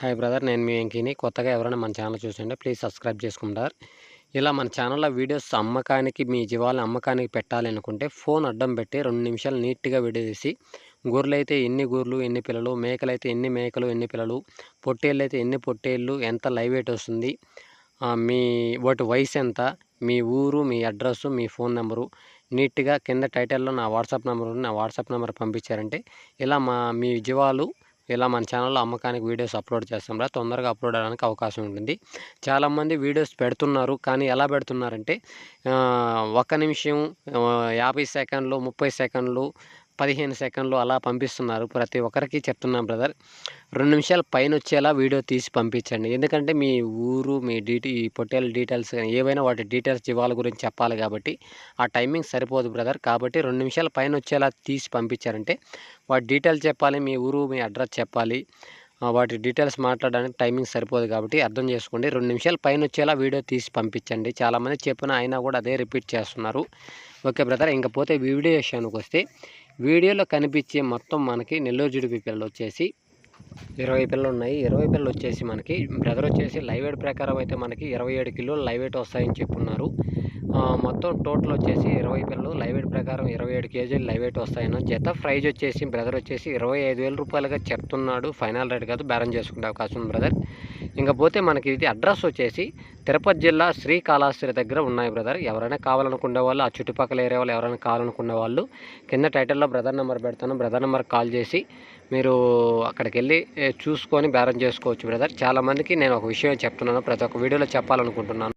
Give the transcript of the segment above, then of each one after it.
Hi brother నేను మీ వెంకీని. కొత్తగా ఎవరైనా మన ఛానల్ చూస్తుంటే ప్లీజ్ సబ్స్క్రైబ్ చేసుకుంటారు. ఇలా మన ఛానల్లో వీడియోస్ అమ్మకానికి మీ జీవాలను అమ్మకానికి పెట్టాలి అనుకుంటే ఫోన్ అడ్డం పెట్టి రెండు నిమిషాలు నీట్గా వీడియో తీసి గొర్రెలు అయితే ఎన్ని గొర్రెలు ఎన్ని పిల్లలు మేకలు అయితే ఎన్ని మేకలు ఎన్ని పిల్లలు పొట్టేళ్ళు అయితే ఎన్ని పొట్టేళ్ళు ఎంత లైవ్ వెయిట్ వస్తుంది మీ వాటి వయసు ఎంత మీ ఊరు మీ అడ్రస్సు మీ ఫోన్ నెంబరు నీట్గా కింద టైటిల్లో నా వాట్సాప్ నెంబర్ నా వాట్సాప్ నెంబర్ పంపించారంటే ఇలా మా మీ జీవాలు ఇలా మన ఛానల్లో అమ్మకానికి వీడియోస్ అప్లోడ్ చేస్తాం రా తొందరగా అప్లోడ్ అవడానికి అవకాశం ఉంటుంది. చాలామంది వీడియోస్ పెడుతున్నారు కానీ ఎలా పెడుతున్నారంటే ఒక్క నిమిషం యాభై సెకండ్లు ముప్పై సెకండ్లు పదిహేను సెకండ్లు అలా పంపిస్తున్నారు ప్రతి ఒక్కరికి చెప్తున్నాం బ్రదర్. రెండు నిమిషాలు పైన వచ్చేలా వీడియో తీసి పంపించండి. ఎందుకంటే మీ ఊరు మీ డీటీ పొట్టేల డీటెయిల్స్ ఏవైనా వాటి డీటెయిల్స్ జీవాల గురించి చెప్పాలి కాబట్టి ఆ టైమింగ్ సరిపోదు బ్రదర్. కాబట్టి రెండు నిమిషాలు పైన వచ్చేలా తీసి పంపించారంటే వాటి డీటెయిల్స్ చెప్పాలి మీ ఊరు మీ అడ్రస్ చెప్పాలి. వాటి డీటెయిల్స్ మాట్లాడడానికి టైమింగ్ సరిపోదు కాబట్టి అర్థం చేసుకోండి. రెండు నిమిషాలు పైన వచ్చేలా వీడియో తీసి పంపించండి. చాలామంది చెప్పిన అయినా కూడా అదే రిపీట్ చేస్తున్నారు. Okay brother. ఇంకపోతే వీడియో విషయానికి వస్తే వీడియోలో కనిపించే మొత్తం మనకి నెల్లూరు జుడిపి పిల్లలు వచ్చేసి ఇరవై పిల్లలు ఉన్నాయి. ఇరవై పిల్లలు వచ్చేసి మనకి బ్రదర్ వచ్చేసి లైవ్ వెయిట్ ప్రకారం అయితే మనకి ఇరవై ఏడు కిలోలు లైవ్ వెయిట్ వస్తాయని చెప్పున్నారు. మొత్తం టోటల్ వచ్చేసి ఇరవై పిల్లలు లైవ్ వెయిట్ ప్రకారం ఇరవై ఏడు కేజీలు లైవ్ వెయిట్ వస్తాయన్న జత ప్రైజ్ వచ్చేసి బ్రదర్ వచ్చేసి ఇరవై ఐదు వేల రూపాయలుగా చెప్తున్నాడు. ఫైనల్ రేట్ కాదు బేరం చేసుకునే అవకాశం బ్రదర్. ఇంకపోతే మనకి ఇది అడ్రస్ వచ్చేసి తిరుపతి జిల్లా శ్రీకాళహస్తి దగ్గర ఉన్నాయి బ్రదర్. ఎవరైనా కావాలనుకునే వాళ్ళు ఆ చుట్టుపక్కల ఏరియా వాళ్ళు ఎవరైనా కావాలనుకునే వాళ్ళు కింద టైటిల్లో బ్రదర్ నెంబర్ పెడతాను. బ్రదర్ నెంబర్ కాల్ చేసి మీరు అక్కడికి వెళ్ళి చూసుకొని బేరం చేసుకోవచ్చు బ్రదర్. చాలామందికి నేను ఒక విషయం చెప్తున్నాను ప్రతి ఒక్క వీడియోలో చెప్పాలనుకుంటున్నాను.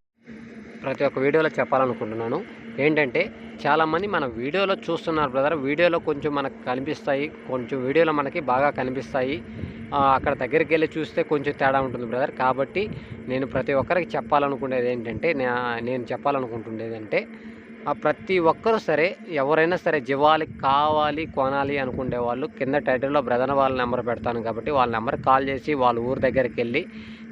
ప్రతి ఒక్క వీడియోలో చెప్పాలనుకుంటున్నాను. ఏంటంటే చాలామంది మన వీడియోలో చూస్తున్నారు బ్రదర్. వీడియోలో కొంచెం మనకు కనిపిస్తాయి కొంచెం వీడియోలో మనకి బాగా కనిపిస్తాయి. అక్కడ దగ్గరికి వెళ్ళి చూస్తే కొంచెం తేడా ఉంటుంది బ్రదర్. కాబట్టి నేను ప్రతి ఒక్కరికి చెప్పాలనుకునేది ఏంటంటే నేను చెప్పాలనుకుంటుండేది అంటే ప్రతి ఒక్కరూ సరే ఎవరైనా సరే జివాలి కావాలి కొనాలి అనుకునే వాళ్ళు కింద టైటిల్లో బ్రదర్ వాళ్ళ నెంబర్ పెడతాను కాబట్టి వాళ్ళ నెంబర్ కాల్ చేసి వాళ్ళ ఊరు దగ్గరికి వెళ్ళి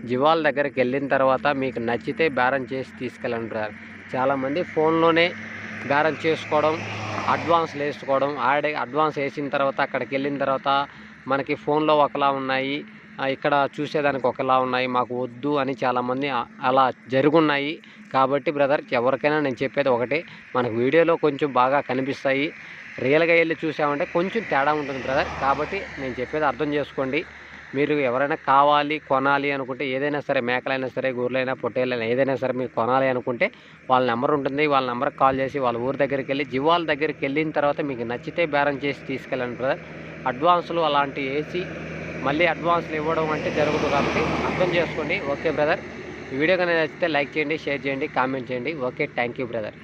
జివాల దగ్గరికి వెళ్ళిన తర్వాత మీకు నచ్చితే బేరం చేసి తీసుకెళ్ళండి బ్రదర్. చాలామంది ఫోన్లోనే బేరం చేసుకోవడం అడ్వాన్స్లు వేసుకోవడం ఆడే అడ్వాన్స్ వేసిన తర్వాత అక్కడికి వెళ్ళిన తర్వాత మనకి ఫోన్లో ఒకలా ఉన్నాయి. ఇక్కడ చూసేదానికి ఒకలా ఉన్నాయి. మాకు వద్దు అని చాలామంది అలా జరుగున్నాయి. కాబట్టి బ్రదర్ ఎవరికైనా నేను చెప్పేది ఒకటే. మనకు వీడియోలో కొంచెం బాగా కనిపిస్తాయి. రియల్గా వెళ్ళి చూసామంటే కొంచెం తేడా ఉంటుంది బ్రదర్. కాబట్టి నేను చెప్పేది అర్థం చేసుకోండి. మీరు ఎవరైనా కావాలి కొనాలి అనుకుంటే ఏదైనా సరే మేకలైనా సరే గూర్లైనా పొట్టేళ్ళైనా ఏదైనా సరే మీరు కొనాలి అనుకుంటే వాళ్ళ నెంబర్ ఉంటుంది. వాళ్ళ నెంబర్కి కాల్ చేసి వాళ్ళ ఊరి దగ్గరికి వెళ్ళి జివాల దగ్గరికి వెళ్ళిన తర్వాత మీకు నచ్చితే బేరం చేసి తీసుకెళ్ళండి బ్రదర్. అడ్వాన్సులు అలాంటివి వేసి మళ్ళీ అడ్వాన్స్లు ఇవ్వడం అంటే జరుగుతుంది కాబట్టి అర్థం చేసుకోండి ఓకే బ్రదర్. వీడియో కనుక నచ్చితే లైక్ చేయండి షేర్ చేయండి కామెంట్ చేయండి. Okay thank you brother.